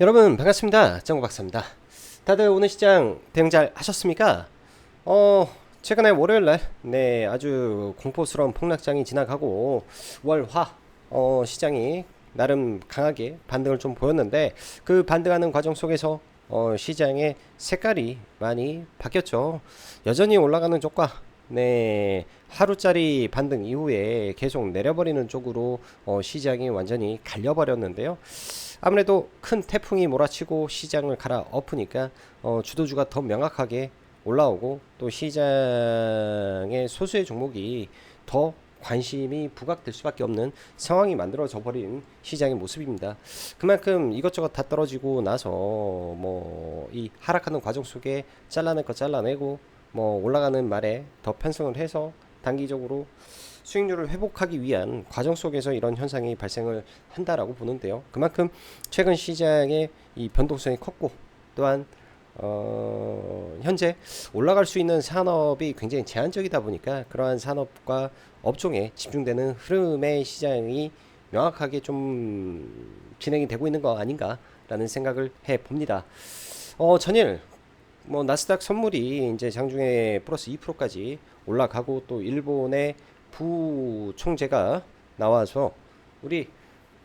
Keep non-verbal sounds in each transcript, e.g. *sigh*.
여러분 반갑습니다. 정우 박사입니다. 다들 오늘 시장 대응 잘 하셨습니까? 어 최근에 월요일 날 네 아주 공포스러운 폭락장이 지나가고 월화 어 시장이 나름 강하게 반등을 좀 보였는데 그 반등하는 과정 속에서 어 시장의 색깔이 많이 바뀌었죠. 여전히 올라가는 쪽과 네 하루짜리 반등 이후에 계속 내려버리는 쪽으로 어 시장이 완전히 갈려버렸는데요. 아무래도 큰 태풍이 몰아치고 시장을 갈아 엎으니까 어, 주도주가 더 명확하게 올라오고 또 시장의 소수의 종목이 더 관심이 부각될 수밖에 없는 상황이 만들어져 버린 시장의 모습입니다. 그만큼 이것저것 다 떨어지고 나서 뭐 이 하락하는 과정 속에 잘라낼 거 잘라내고 뭐 올라가는 말에 더 편성을 해서 단기적으로 수익률을 회복하기 위한 과정 속에서 이런 현상이 발생을 한다라고 보는데요. 그만큼 최근 시장의 이 변동성이 컸고 또한 어, 현재 올라갈 수 있는 산업이 굉장히 제한적이다 보니까 그러한 산업과 업종에 집중되는 흐름의 시장이 명확하게 좀 진행이 되고 있는 거 아닌가라는 생각을 해 봅니다. 어, 전일 뭐 나스닥 선물이 이제 장중에 플러스 2%까지 올라가고 또 일본의 부총재가 나와서 우리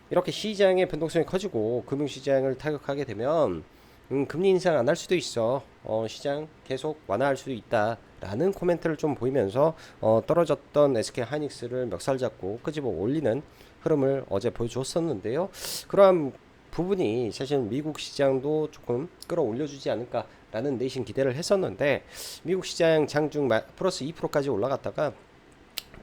이렇게 시장의 변동성이 커지고 금융시장을 타격하게 되면 음, 금리 인상 안 할 수도 있어. 어, 시장 계속 완화할 수도 있다라는 코멘트를 좀 보이면서 어, 떨어졌던 SK 하이닉스를 멱살 잡고 끄집어 올리는 흐름을 어제 보여주었었는데요. 그러한 부분이 사실 미국 시장도 조금 끌어올려주지 않을까라는 내신 기대를 했었는데 미국 시장 장중 마- 플러스 2%까지 올라갔다가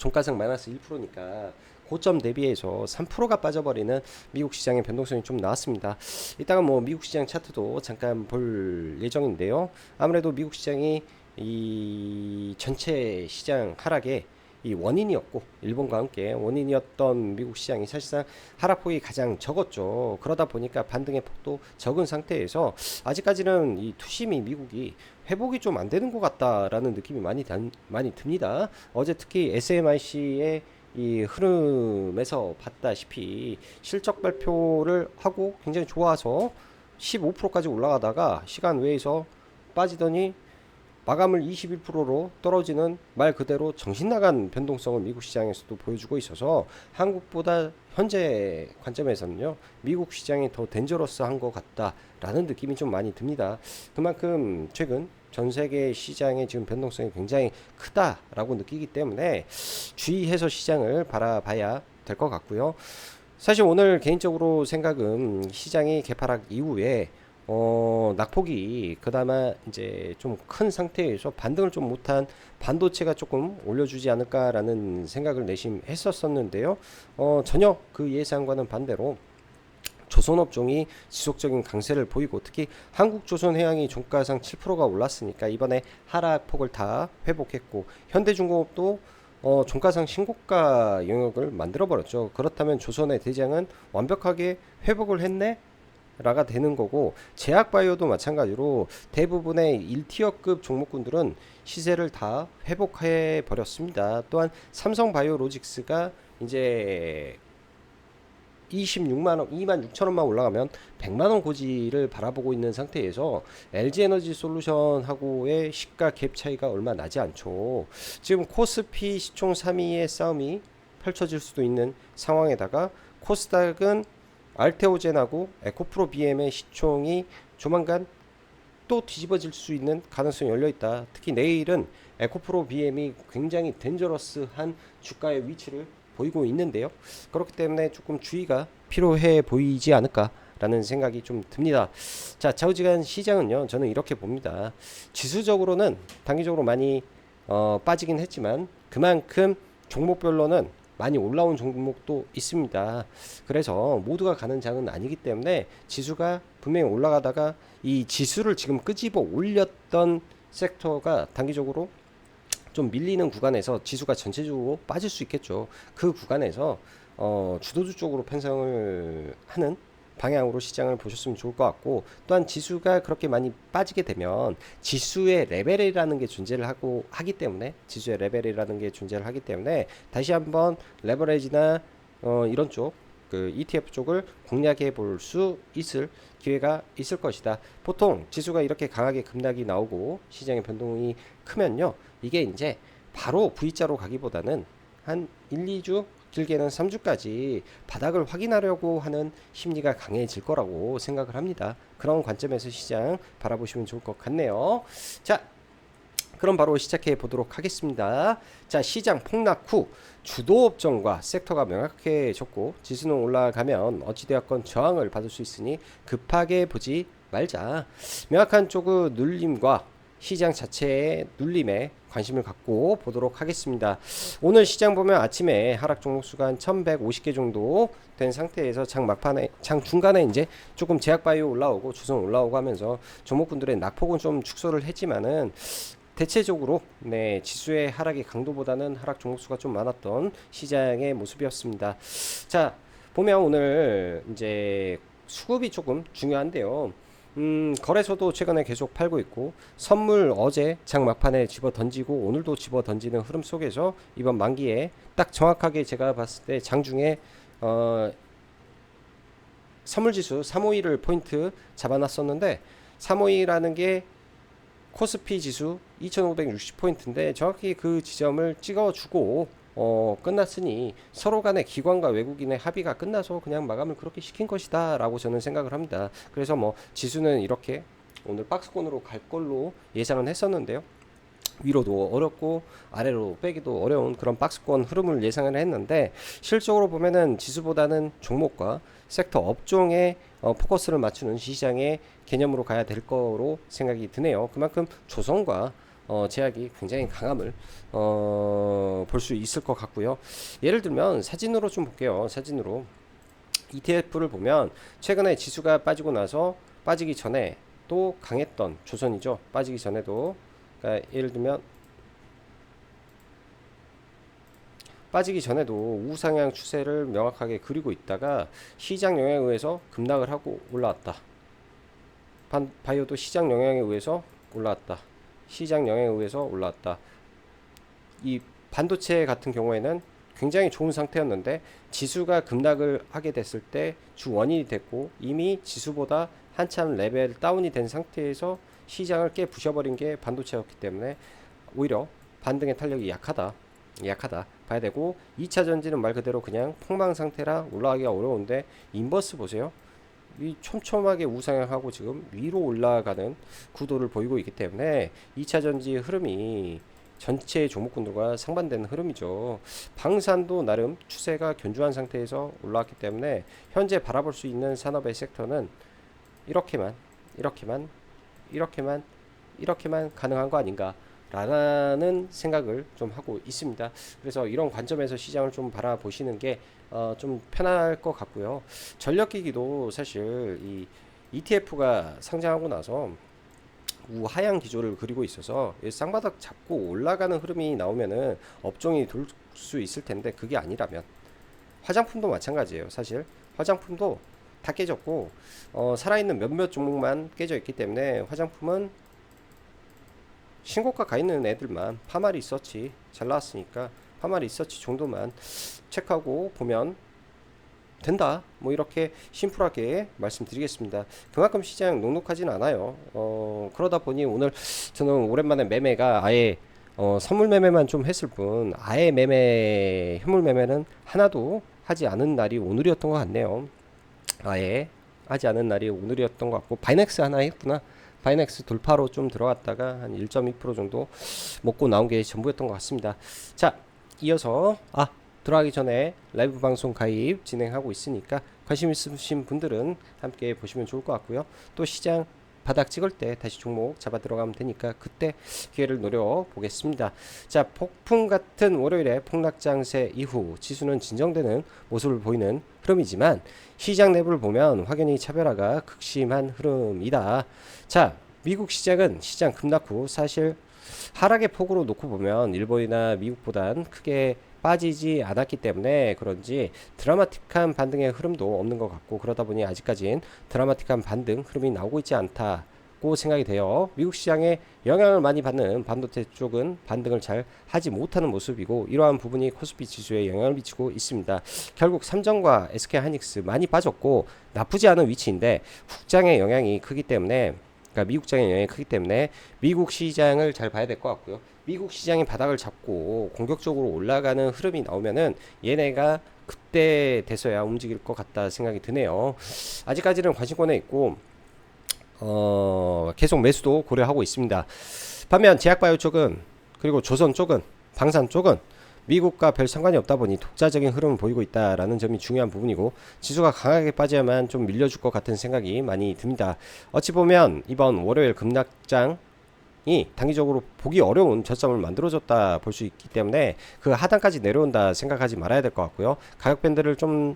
종가상 마이너스 1%니까 고점 대비해서 3%가 빠져버리는 미국 시장의 변동성이 좀 나왔습니다. 이따가 뭐 미국 시장 차트도 잠깐 볼 예정인데요. 아무래도 미국 시장이 이 전체 시장 하락의 이 원인이었고 일본과 함께 원인이었던 미국 시장이 사실상 하락폭이 가장 적었죠. 그러다 보니까 반등의 폭도 적은 상태에서 아직까지는 이 투심이 미국이 회복이 좀 안 되는 것 같다라는 느낌이 많이 단, 많이 듭니다. 어제 특히 SMIC의 이 흐름에서 봤다시피 실적 발표를 하고 굉장히 좋아서 15%까지 올라가다가 시간 외에서 빠지더니 마감을 21%로 떨어지는 말 그대로 정신 나간 변동성을 미국 시장에서도 보여주고 있어서 한국보다 현재 관점에서는요 미국 시장이 더 덴저러스한 것 같다라는 느낌이 좀 많이 듭니다. 그만큼 최근 전 세계 시장의 지금 변동성이 굉장히 크다라고 느끼기 때문에 주의해서 시장을 바라봐야 될 것 같고요. 사실 오늘 개인적으로 생각은 시장이 개파락 이후에 어, 낙폭이 그나마 이제 좀 큰 상태에서 반등을 좀 못한 반도체가 조금 올려주지 않을까라는 생각을 내심했었었는데요. 어, 전혀 그 예상과는 반대로 조선업종이 지속적인 강세를 보이고 특히 한국조선해양이 종가상 7%가 올랐으니까 이번에 하락폭을 다 회복했고 현대중공업도 어, 종가상 신고가 영역을 만들어 버렸죠. 그렇다면 조선의 대장은 완벽하게 회복을 했네. 라가 되는 거고 제약바이오도 마찬가지로 대부분의 1티어급 종목군들은 시세를 다 회복해 버렸습니다. 또한 삼성바이오로직스가 이제 26만 원, 2만 6천 원만 올라가면 100만 원 고지를 바라보고 있는 상태에서 LG 에너지 솔루션하고의 시가 갭 차이가 얼마 나지 않죠. 지금 코스피 시총 3위의 싸움이 펼쳐질 수도 있는 상황에다가 코스닥은 알테오젠하고 에코프로 BM의 시총이 조만간 또 뒤집어질 수 있는 가능성이 열려 있다. 특히 내일은 에코프로 BM이 굉장히 덴저러스한 주가의 위치를 보이고 있는데요. 그렇기 때문에 조금 주의가 필요해 보이지 않을까라는 생각이 좀 듭니다. 자, 좌우지간 시장은요. 저는 이렇게 봅니다. 지수적으로는 단기적으로 많이 어, 빠지긴 했지만 그만큼 종목별로는 많이 올라온 종목도 있습니다. 그래서 모두가 가는 장은 아니기 때문에 지수가 분명히 올라가다가 이 지수를 지금 끄집어 올렸던 섹터가 단기적으로 좀 밀리는 구간에서 지수가 전체적으로 빠질 수 있겠죠. 그 구간에서 어, 주도주 쪽으로 편성을 하는 방향으로 시장을 보셨으면 좋을 것 같고 또한 지수가 그렇게 많이 빠지게 되면 지수의 레벨이라는 게 존재를 하고 하기 때문에 지수의 레벨이라는 게 존재를 하기 때문에 다시 한번 레버레지나 어, 이런 쪽 그 ETF 쪽을 공략해 볼 수 있을 기회가 있을 것이다. 보통 지수가 이렇게 강하게 급락이 나오고 시장의 변동이 크면요. 이게 이제 바로 V자로 가기보다는 한 1, 2주 길게는 3주까지 바닥을 확인하려고 하는 심리가 강해질 거라고 생각을 합니다. 그런 관점에서 시장 바라보시면 좋을 것 같네요. 자, 그럼 바로 시작해 보도록 하겠습니다. 자, 시장 폭락 후 주도 업종과 섹터가 명확해졌고 지수는 올라가면 어찌되었건 저항을 받을 수 있으니 급하게 보지 말자. 명확한 쪽의 눌림과 시장 자체의 눌림에 관심을 갖고 보도록 하겠습니다. 오늘 시장 보면 아침에 하락 종목 수가 한 1150개 정도 된 상태에서 장 막판에 장 중간에 이제 조금 제약 바이오 올라오고 주선 올라오고 하면서 종목군들의 낙폭은 좀 축소를 했지만은 대체적으로 네 지수의 하락의 강도보다는 하락 종목 수가 좀 많았던 시장의 모습이었습니다. 자 보면 오늘 이제 수급이 조금 중요한데요. 음, 거래소도 최근에 계속 팔고 있고 선물 어제 장 막판에 집어 던지고 오늘도 집어 던지는 흐름 속에서 이번 만기에 딱 정확하게 제가 봤을 때 장중에 어 선물 지수 352를 포인트 잡아놨었는데 352라는 게 코스피 지수 2560포인트인데 정확히 그 지점을 찍어주고 어, 끝났으니 서로 간의 기관과 외국인의 합의가 끝나서 그냥 마감을 그렇게 시킨 것이다 라고 저는 생각을 합니다. 그래서 뭐 지수는 이렇게 오늘 박스권으로 갈 걸로 예상은 했었는데요. 위로도 어렵고 아래로 빼기도 어려운 그런 박스권 흐름을 예상을 했는데 실적으로 보면은 지수보다는 종목과 섹터 업종에 어, 포커스를 맞추는 시장의 개념으로 가야 될 거로 생각이 드네요. 그만큼 조성과 어, 제약이 굉장히 강함을 어, 볼 수 있을 것 같고요. 예를 들면 사진으로 좀 볼게요. 사진으로 ETF를 보면 최근에 지수가 빠지고 나서 빠지기 전에 또 강했던 조선이죠. 빠지기 전에도 그러니까 예를 들면 빠지기 전에도 우상향 추세를 명확하게 그리고 있다가 시장 영향에 의해서 급락을 하고 올라왔다. 반, 바이오도 시장 영향에 의해서 올라왔다. 시장 영향에 의해서 올라왔다. 이 반도체 같은 경우에는 굉장히 좋은 상태였는데 지수가 급락을 하게 됐을 때 주 원인이 됐고 이미 지수보다 한참 레벨 다운이 된 상태에서 시장을 깨 부셔버린 게 반도체였기 때문에 오히려 반등의 탄력이 약하다. 약하다 봐야 되고 2차 전지는 말 그대로 그냥 폭망 상태라 올라가기가 어려운데 인버스 보세요. 이 촘촘하게 우상향 하고 지금 위로 올라가는 구도를 보이고 있기 때문에 2차 전지 흐름이 전체 종목군들과 상반되는 흐름이죠. 방산도 나름 추세가 견주한 상태에서 올라왔기 때문에 현재 바라볼 수 있는 산업의 섹터는 이렇게만 이렇게만 이렇게만 이렇게만 가능한 거 아닌가 라는 생각을 좀 하고 있습니다. 그래서 이런 관점에서 시장을 좀 바라보시는 게 어, 좀 편할 것 같고요. 전력기기도 사실 이 ETF가 상장하고 나서 우하향 기조를 그리고 있어서 쌍바닥 잡고 올라가는 흐름이 나오면은 업종이 돌 수 있을 텐데 그게 아니라면 화장품도 마찬가지예요. 사실 화장품도 다 깨졌고 어, 살아있는 몇몇 종목만 깨져 있기 때문에 화장품은 신고가 가 있는 애들만 파마 리서치 잘 나왔으니까 파마 리서치 정도만 체크하고 보면 된다. 뭐 이렇게 심플하게 말씀드리겠습니다. 그만큼 시장 녹록하진 않아요. 어, 그러다 보니 오늘 저는 오랜만에 매매가 아예 어, 선물 매매만 좀 했을 뿐 아예 매매 현물 매매는 하나도 하지 않은 날이 오늘이었던 것 같네요. 아예 하지 않은 날이 오늘이었던 것 같고 바이넥스 하나 했구나. 바이넥스 돌파로 좀 들어갔다가 한 1.2% 정도 먹고 나온 게 전부였던 것 같습니다. 자, 이어서 아 들어가기 전에 라이브 방송 가입 진행하고 있으니까 관심 있으신 분들은 함께 보시면 좋을 것 같고요. 또 시장 바닥 찍을 때 다시 종목 잡아 들어가면 되니까 그때 기회를 노려 보겠습니다. 자, 폭풍 같은 월요일에 폭락 장세 이후 지수는 진정되는 모습을 보이는 흐름이지만 시장 내부를 보면 확연히 차별화가 극심한 흐름이다. 자, 미국 시장은 시장 급락 후 사실 하락의 폭으로 놓고 보면 일본이나 미국보단 크게 빠지지 않았기 때문에 그런지 드라마틱한 반등의 흐름도 없는 것 같고 그러다 보니 아직까진 드라마틱한 반등 흐름이 나오고 있지 않다. 고 생각이 돼요. 미국 시장에 영향을 많이 받는 반도체 쪽은 반등을 잘 하지 못하는 모습이고 이러한 부분이 코스피 지수에 영향을 미치고 있습니다. 결국 삼성과 SK 하이닉스 많이 빠졌고 나쁘지 않은 위치인데 국장의 영향이 크기 때문에 그러니까 미국 시장의 영향이 크기 때문에 미국 시장을 잘 봐야 될 것 같고요. 미국 시장이 바닥을 잡고 공격적으로 올라가는 흐름이 나오면은 얘네가 그때 돼서야 움직일 것 같다 생각이 드네요. 아직까지는 관심권에 있고 어, 계속 매수도 고려하고 있습니다. 반면 제약바이오 쪽은 그리고 조선 쪽은 방산 쪽은 미국과 별 상관이 없다 보니 독자적인 흐름을 보이고 있다라는 점이 중요한 부분이고 지수가 강하게 빠져야만 좀 밀려줄 것 같은 생각이 많이 듭니다. 어찌 보면 이번 월요일 급락장 이 단기적으로 보기 어려운 저점을 만들어줬다 볼 수 있기 때문에 그 하단까지 내려온다 생각하지 말아야 될 것 같고요. 가격 밴드를 좀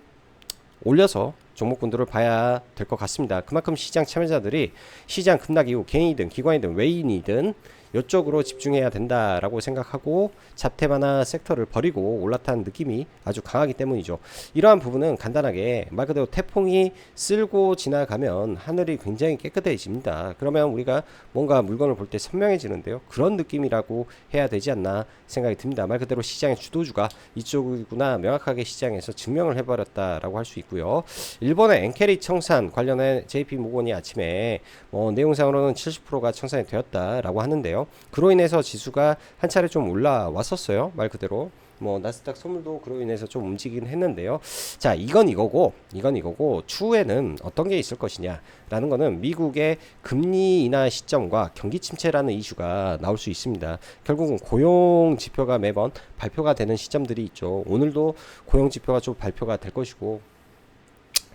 올려서 종목군들을 봐야 될 것 같습니다. 그만큼 시장 참여자들이 시장 급락 이후 개인이든 기관이든 외인이든 이쪽으로 집중해야 된다라고 생각하고 잡템하나 섹터를 버리고 올라탄 느낌이 아주 강하기 때문이죠. 이러한 부분은 간단하게 말 그대로 태풍이 쓸고 지나가면 하늘이 굉장히 깨끗해집니다. 그러면 우리가 뭔가 물건을 볼 때 선명해지는데요. 그런 느낌이라고 해야 되지 않나 생각이 듭니다. 말 그대로 시장의 주도주가 이쪽이구나 명확하게 시장에서 증명을 해버렸다라고 할 수 있고요. 일본의 엔케리 청산 관련해 JP 모건이 아침에 뭐 내용상으로는 70%가 청산이 되었다라고 하는데요. 그로 인해서 지수가 한 차례 좀 올라왔었어요. 말 그대로. 뭐 나스닥 선물도 그로 인해서 좀 움직이긴 했는데요. 자, 이건 이거고 이건 이거고 추후에는 어떤 게 있을 것이냐라는 거는 미국의 금리 인하 시점과 경기 침체라는 이슈가 나올 수 있습니다. 결국은 고용 지표가 매번 발표가 되는 시점들이 있죠. 오늘도 고용 지표가 좀 발표가 될 것이고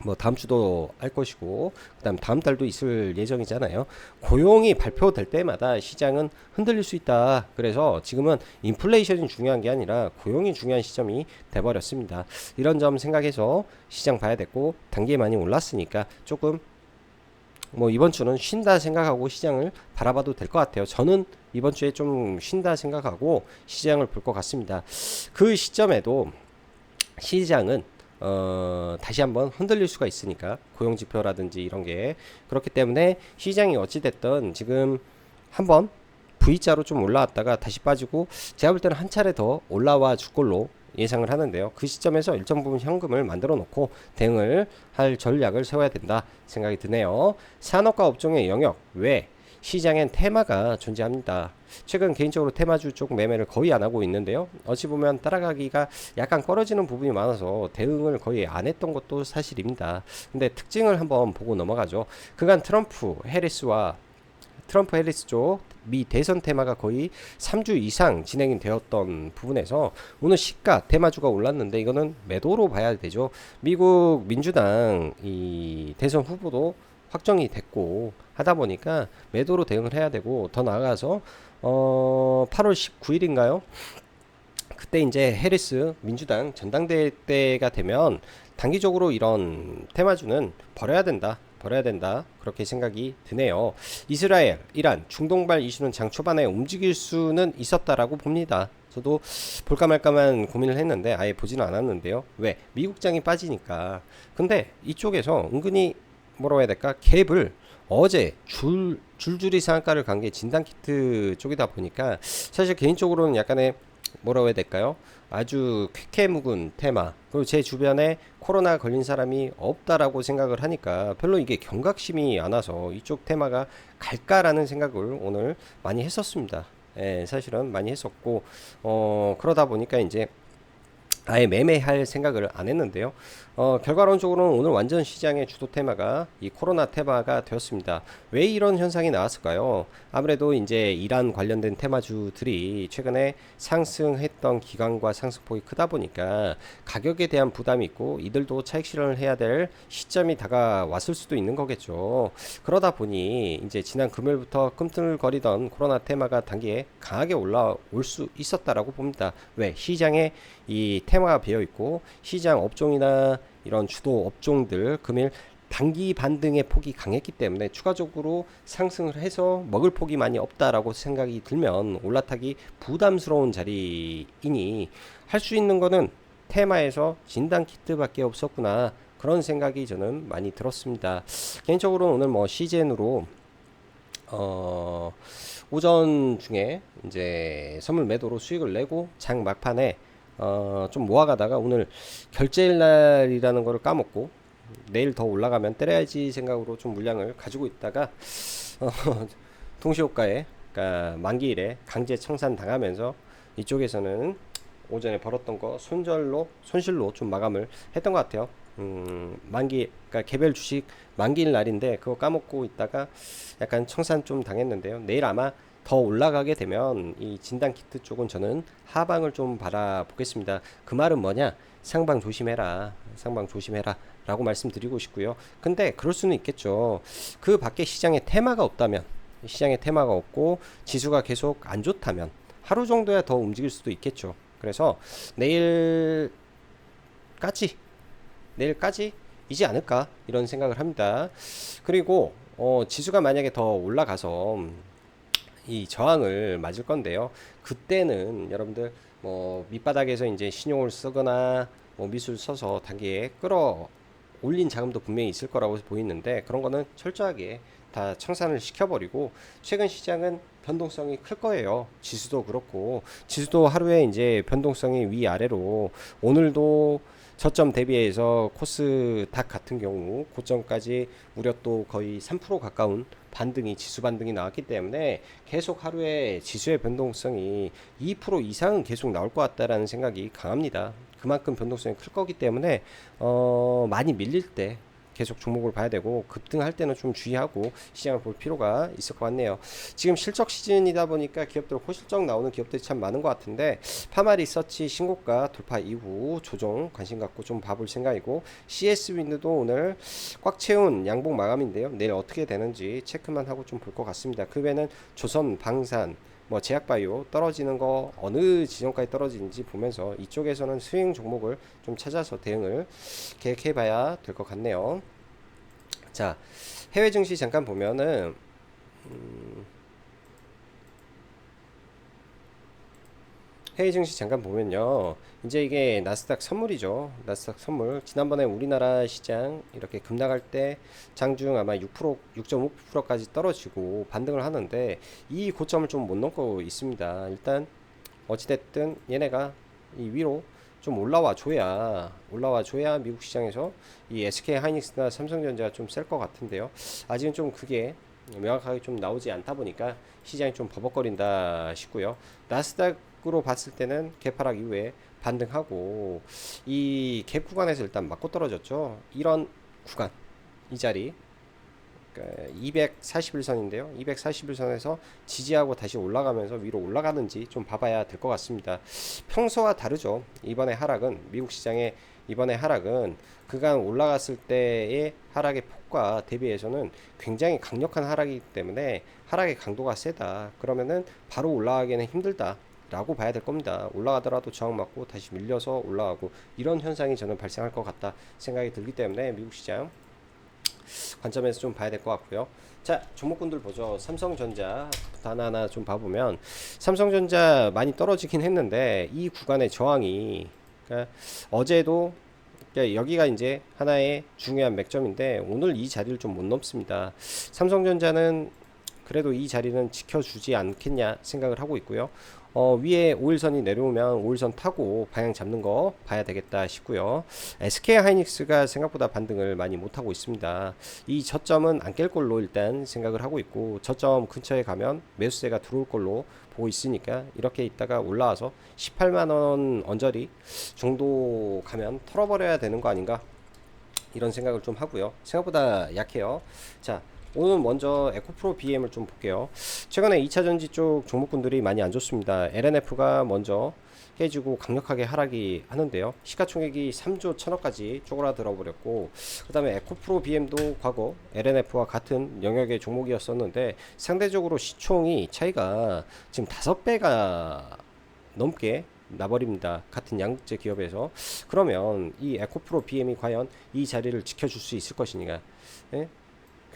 뭐 다음 주도 할 것이고 그다음 다음 달도 있을 예정이잖아요. 고용이 발표될 때마다 시장은 흔들릴 수 있다. 그래서 지금은 인플레이션이 중요한 게 아니라 고용이 중요한 시점이 돼 버렸습니다. 이런 점 생각해서 시장 봐야 됐고 단계 많이 올랐으니까 조금 뭐 이번 주는 쉰다 생각하고 시장을 바라봐도 될 것 같아요. 저는 이번 주에 좀 쉰다 생각하고 시장을 볼 것 같습니다. 그 시점에도 시장은 어, 다시 한번 흔들릴 수가 있으니까 고용 지표라든지 이런 게 그렇기 때문에 시장이 어찌 됐든 지금 한번 V자로 좀 올라왔다가 다시 빠지고 제가 볼 때는 한 차례 더 올라와 줄 걸로 예상을 하는데요. 그 시점에서 일정 부분 현금을 만들어 놓고 대응을 할 전략을 세워야 된다 생각이 드네요. 산업과 업종의 영역 외 시장엔 테마가 존재합니다. 최근 개인적으로 테마주 쪽 매매를 거의 안 하고 있는데요. 어찌 보면 따라가기가 약간 꺼려지는 부분이 많아서 대응을 거의 안 했던 것도 사실입니다. 근데 특징을 한번 보고 넘어가죠. 그간 트럼프, 해리스와 트럼프 해리스 쪽 미 대선 테마가 거의 3주 이상 진행이 되었던 부분에서 오늘 시가 테마주가 올랐는데 이거는 매도로 봐야 되죠. 미국 민주당 이 대선 후보도 확정이 됐고 하다 보니까 매도로 대응을 해야 되고 더 나아가서 어 8월 19일인가요? 그때 이제 해리스 민주당 전당대회 때가 되면 단기적으로 이런 테마주는 버려야 된다. 버려야 된다. 그렇게 생각이 드네요. 이스라엘, 이란, 중동발 이슈는 장 초반에 움직일 수는 있었다라고 봅니다. 저도 볼까 말까만 고민을 했는데 아예 보지는 않았는데요. 왜? 미국장이 빠지니까. 근데 이쪽에서 은근히 뭐라고 해야 될까? 갭을 어제 줄 줄줄이 상한가를 간 게 진단키트 쪽이다 보니까 사실 개인적으로는 약간의 뭐라고 해야 될까요? 아주 쾌쾌 묵은 테마 그리고 제 주변에 코로나 걸린 사람이 없다라고 생각을 하니까 별로 이게 경각심이 안 와서 이쪽 테마가 갈까라는 생각을 오늘 많이 했었습니다. 예, 사실은 많이 했었고 어 그러다 보니까 이제 아예 매매할 생각을 안 했는데요. 어, 결과론적으로는 오늘 완전 시장의 주도 테마가 이 코로나 테마가 되었습니다. 왜 이런 현상이 나왔을까요? 아무래도 이제 이란 관련된 테마주들이 최근에 상승했던 기간과 상승폭이 크다 보니까 가격에 대한 부담이 있고 이들도 차익 실현을 해야 될 시점이 다가왔을 수도 있는 거겠죠. 그러다 보니 이제 지난 금요일부터 끔틀거리던 코로나 테마가 단기에 강하게 올라올 수 있었다라고 봅니다. 왜? 시장에 이 테마가 비어 있고 시장 업종이나 이런 주도 업종들 금일 단기 반등의 폭이 강했기 때문에 추가적으로 상승을 해서 먹을 폭이 많이 없다라고 생각이 들면 올라타기 부담스러운 자리이니 할 수 있는 거는 테마에서 진단 키트밖에 없었구나 그런 생각이 저는 많이 들었습니다. 개인적으로 오늘 뭐 시젠으로 어, 오전 중에 이제 선물 매도로 수익을 내고 장 막판에 어, 좀 모아가다가 오늘 결제일 날이라는 거를 까먹고 내일 더 올라가면 때려야지 생각으로 좀 물량을 가지고 있다가 어, *laughs* 동시호가에 그러니까 만기일에 강제 청산 당하면서 이쪽에서는 오전에 벌었던 거 손절로 손실로 좀 마감을 했던 것 같아요. 음, 만기 그러니까 개별 주식 만기일 날인데 그거 까먹고 있다가 약간 청산 좀 당했는데요. 내일 아마 더 올라가게 되면 이 진단 키트 쪽은 저는 하방을 좀 바라보겠습니다. 그 말은 뭐냐? 상방 조심해라. 상방 조심해라. 라고 말씀드리고 싶고요. 근데 그럴 수는 있겠죠. 그 밖에 시장에 테마가 없다면 시장에 테마가 없고 지수가 계속 안 좋다면 하루 정도야 더 움직일 수도 있겠죠. 그래서 내일까지 내일까지 이지 않을까 이런 생각을 합니다. 그리고 어, 지수가 만약에 더 올라가서 이 저항을 맞을 건데요. 그때는 여러분들 뭐 밑바닥에서 이제 신용을 쓰거나 뭐 미술 써서 단기에 끌어 올린 자금도 분명히 있을 거라고 보이는데 그런 거는 철저하게 다 청산을 시켜버리고 최근 시장은 변동성이 클 거예요. 지수도 그렇고 지수도 하루에 이제 변동성이 위 아래로 오늘도 저점 대비해서 코스닥 같은 경우 고점까지 무려 또 거의 3% 가까운 반등이 지수 반등이 나왔기 때문에 계속 하루에 지수의 변동성이 2% 이상은 계속 나올 것 같다라는 생각이 강합니다. 그만큼 변동성이 클 거기 때문에 어 많이 밀릴 때 계속 종목을 봐야 되고 급등할 때는 좀 주의하고 시장을 볼 필요가 있을 것 같네요. 지금 실적 시즌이다 보니까 기업들 호실적 나오는 기업들이 참 많은 것 같은데 파마 리서치 신고가 돌파 이후 조정 관심 갖고 좀 봐볼 생각이고 CS 윈드도 오늘 꽉 채운 양봉 마감인데요. 내일 어떻게 되는지 체크만 하고 좀 볼 것 같습니다. 그 외에는 조선 방산 뭐 제약바이오 떨어지는 거 어느 지점까지 떨어지는지 보면서 이쪽에서는 수행 종목을 좀 찾아서 대응을 계획해 봐야 될 것 같네요. 자, 해외 증시 잠깐 보면은 음, 해외 증시 잠깐 보면요. 이제 이게 나스닥 선물이죠. 나스닥 선물. 지난번에 우리나라 시장 이렇게 급락할 때 장중 아마 6% 6.5%까지 떨어지고 반등을 하는데 이 고점을 좀 못 넘고 있습니다. 일단 어찌됐든 얘네가 이 위로 좀 올라와 줘야 올라와 줘야 미국 시장에서 이 SK 하이닉스나 삼성전자가 좀 셀 것 같은데요. 아직은 좀 그게 명확하게 좀 나오지 않다 보니까 시장이 좀 버벅거린다 싶고요. 나스닥 으로 봤을 때는 개파락 이후에 반등하고 이 갭 구간에서 일단 맞고 떨어졌죠. 이런 구간 이 자리 241선인데요. 241선에서 지지하고 다시 올라가면서 위로 올라가는지 좀 봐봐야 될 것 같습니다. 평소와 다르죠. 이번에 하락은 미국 시장의 이번에 하락은 그간 올라갔을 때의 하락의 폭과 대비해서는 굉장히 강력한 하락이기 때문에 하락의 강도가 세다. 그러면은 바로 올라가기는 힘들다. 라고 봐야 될 겁니다. 올라가더라도 저항 맞고 다시 밀려서 올라가고 이런 현상이 저는 발생할 것 같다 생각이 들기 때문에 미국 시장 관점에서 좀 봐야 될 것 같고요. 자, 종목군들 보죠. 삼성전자 하나하나 좀 봐보면 삼성전자 많이 떨어지긴 했는데 이 구간의 저항이 그러니까 어제도 그러니까 여기가 이제 하나의 중요한 맥점인데 오늘 이 자리를 좀 못 넘습니다. 삼성전자는 그래도 이 자리는 지켜주지 않겠냐 생각을 하고 있고요. 어, 위에 5일선이 내려오면 5일선 타고 방향 잡는 거 봐야 되겠다 싶고요. SK 하이닉스가 생각보다 반등을 많이 못하고 있습니다. 이 저점은 안 깰 걸로 일단 생각을 하고 있고 저점 근처에 가면 매수세가 들어올 걸로 보고 있으니까 이렇게 있다가 올라와서 18만원 언저리 정도 가면 털어버려야 되는 거 아닌가 이런 생각을 좀 하고요. 생각보다 약해요. 자, 오늘 먼저 에코프로 BM을 좀 볼게요. 최근에 2차 전지 쪽 종목군들이 많이 안 좋습니다. LNF가 먼저 깨지고 강력하게 하락이 하는데요. 시가총액이 3조 1000억까지 쪼그라들어 버렸고 그 다음에 에코프로 BM도 과거 LNF와 같은 영역의 종목이었었는데 상대적으로 시총이 차이가 지금 5배가 넘게 나버립니다. 같은 양극재 기업에서 그러면 이 에코프로 BM이 과연 이 자리를 지켜줄 수 있을 것이냐? 예?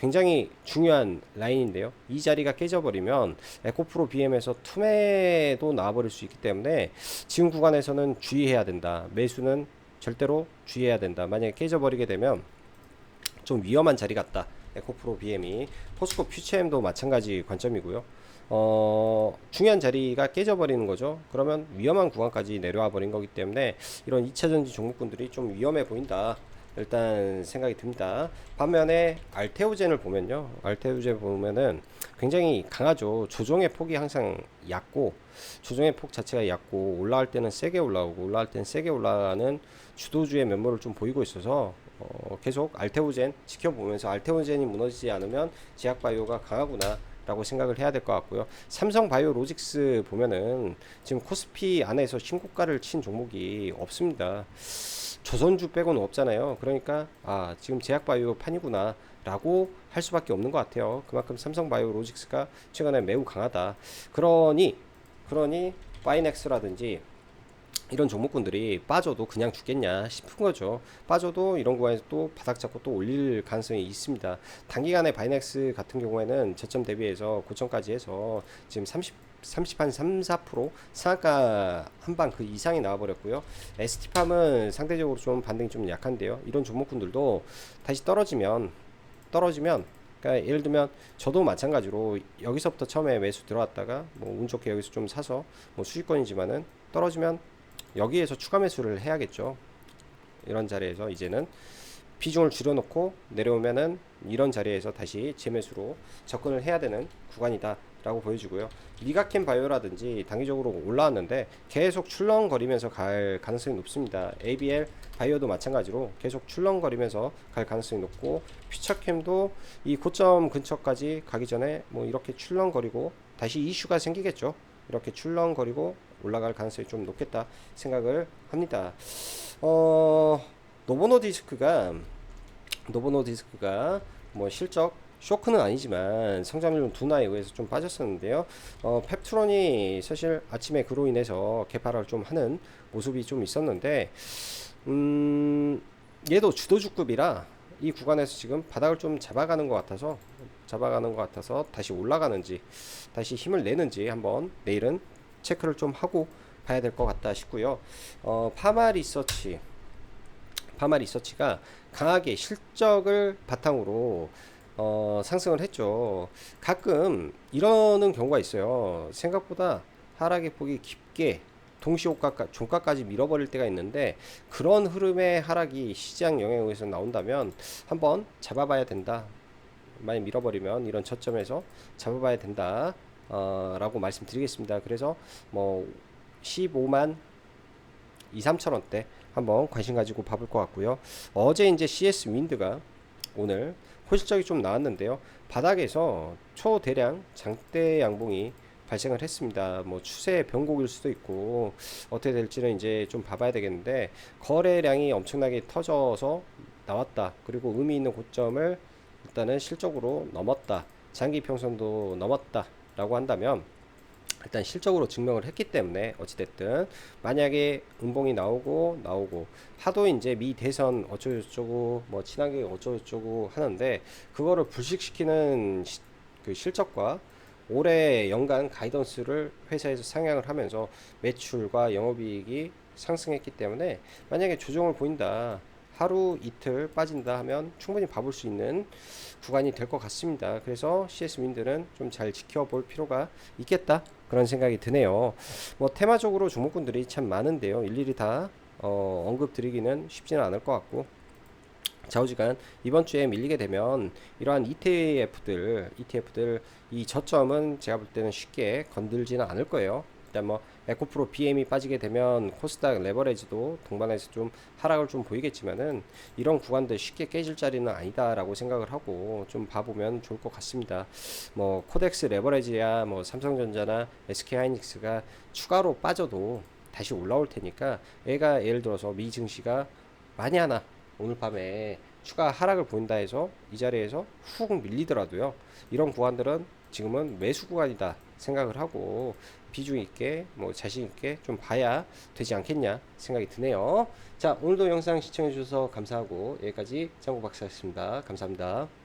굉장히 중요한 라인인데요. 이 자리가 깨져버리면 에코프로 BM에서 투매도 나와버릴 수 있기 때문에 지금 구간에서는 주의해야 된다. 매수는 절대로 주의해야 된다. 만약에 깨져버리게 되면 좀 위험한 자리 같다. 에코프로 BM이 포스코 퓨처엠도 마찬가지 관점이고요. 어, 중요한 자리가 깨져버리는 거죠. 그러면 위험한 구간까지 내려와 버린 거기 때문에 이런 2차 전지 종목군들이 좀 위험해 보인다. 일단 생각이 듭니다. 반면에 알테오젠을 보면요. 알테오젠 보면은 굉장히 강하죠. 조정의 폭이 항상 얕고 조정의 폭 자체가 얕고 올라갈 때는 세게 올라오고 올라갈 때는 세게 올라가는 주도주의 면모를 좀 보이고 있어서 어, 계속 알테오젠 지켜보면서 알테오젠이 무너지지 않으면 제약바이오가 강하구나 라고 생각을 해야 될 것 같고요. 삼성 바이오로직스 보면은 지금 코스피 안에서 신고가를 친 종목이 없습니다. 조선주 빼고는 없잖아요. 그러니까 아 지금 제약바이오 판이구나 라고 할 수밖에 없는 것 같아요. 그만큼 삼성 바이오로직스가 최근에 매우 강하다. 그러니 그러니 파이넥스라든지 이런 종목군들이 빠져도 그냥 죽겠냐 싶은 거죠. 빠져도 이런 구간에서 또 바닥 잡고 또 올릴 가능성이 있습니다. 단기간에 바이넥스 같은 경우에는 저점 대비해서 고점까지 해서 지금 30 30 한 3, 4% 상한가 한 방 그 이상이 나와버렸고요. ST팜은 상대적으로 좀 반등이 좀 약한데요. 이런 종목군들도 다시 떨어지면 떨어지면 그러니까 예를 들면 저도 마찬가지로 여기서부터 처음에 매수 들어왔다가 뭐 운 좋게 여기서 좀 사서 뭐 수익권이지만은 떨어지면 여기에서 추가 매수를 해야겠죠. 이런 자리에서 이제는 비중을 줄여놓고 내려오면은 이런 자리에서 다시 재매수로 접근을 해야 되는 구간이다. 라고 보여지고요. 미가캠 바이오라든지 단기적으로 올라왔는데 계속 출렁거리면서 갈 가능성이 높습니다. ABL 바이오도 마찬가지로 계속 출렁거리면서 갈 가능성이 높고 퓨처캠도 이 고점 근처까지 가기 전에 뭐 이렇게 출렁거리고 다시 이슈가 생기겠죠. 이렇게 출렁거리고 올라갈 가능성이 좀 높겠다 생각을 합니다. 어, 노보노 디스크가 노보노 디스크가 뭐 실적 쇼크는 아니지만 성장률 둔화에 의해서 좀 빠졌었는데요. 어, 펩트론이 사실 아침에 그로 인해서 개파를 좀 하는 모습이 좀 있었는데, 음, 얘도 주도주급이라 이 구간에서 지금 바닥을 좀 잡아가는 것 같아서 잡아가는 것 같아서 다시 올라가는지 다시 힘을 내는지 한번 내일은 체크를 좀 하고 봐야 될 것 같다 싶고요. 어, 파마 리서치 파마 리서치가 강하게 실적을 바탕으로 어, 상승을 했죠. 가끔 이러는 경우가 있어요. 생각보다 하락의 폭이 깊게 동시호가 종가까지 밀어버릴 때가 있는데 그런 흐름의 하락이 시장 영향에 의해서 나온다면 한번 잡아봐야 된다. 많이 밀어버리면 이런 저점에서 잡아봐야 된다. 어, 라고 말씀드리겠습니다. 그래서 뭐 15만 2, 3천 원대 한번 관심 가지고 봐볼 것 같고요. 어제 이제 CS 윈드가 오늘 호실적이 좀 나왔는데요. 바닥에서 초대량 장대 양봉이 발생을 했습니다. 뭐 추세 변곡일 수도 있고 어떻게 될지는 이제 좀 봐봐야 되겠는데 거래량이 엄청나게 터져서 나왔다. 그리고 의미 있는 고점을 일단은 실적으로 넘었다. 장기 평선도 넘었다 라고 한다면 일단 실적으로 증명을 했기 때문에 어찌됐든 만약에 음봉이 나오고 나오고 하도 이제 미 대선 어쩌고저쩌고 뭐 친하게 어쩌고저쩌고 하는데 그거를 불식시키는 시, 그 실적과 올해 연간 가이던스를 회사에서 상향을 하면서 매출과 영업이익이 상승했기 때문에 만약에 조정을 보인다 하루 이틀 빠진다 하면 충분히 봐볼 수 있는 구간이 될 것 같습니다. 그래서 CS 윈드는 좀 잘 지켜볼 필요가 있겠다 그런 생각이 드네요. 뭐 테마적으로 종목군들이 참 많은데요. 일일이 다 어, 언급 드리기는 쉽지는 않을 것 같고 좌우지간 이번 주에 밀리게 되면 이러한 ETF들, ETF들 이 저점은 제가 볼 때는 쉽게 건들지는 않을 거예요. 일단 뭐 에코프로 BM이 빠지게 되면 코스닥 레버레지도 동반해서 좀 하락을 좀 보이겠지만은 이런 구간들 쉽게 깨질 자리는 아니다라고 생각을 하고 좀 봐보면 좋을 것 같습니다. 뭐 코덱스 레버레지야 뭐 삼성전자나 SK 하이닉스가 추가로 빠져도 다시 올라올 테니까 얘가 예를 들어서 미 증시가 많이 하나 오늘 밤에 추가 하락을 보인다 해서 이 자리에서 훅 밀리더라도요. 이런 구간들은 지금은 매수 구간이다 생각을 하고 비중 있게 뭐 자신 있게 좀 봐야 되지 않겠냐 생각이 드네요. 자 오늘도 영상 시청해 주셔서 감사하고 여기까지 장구 박사였습니다. 감사합니다.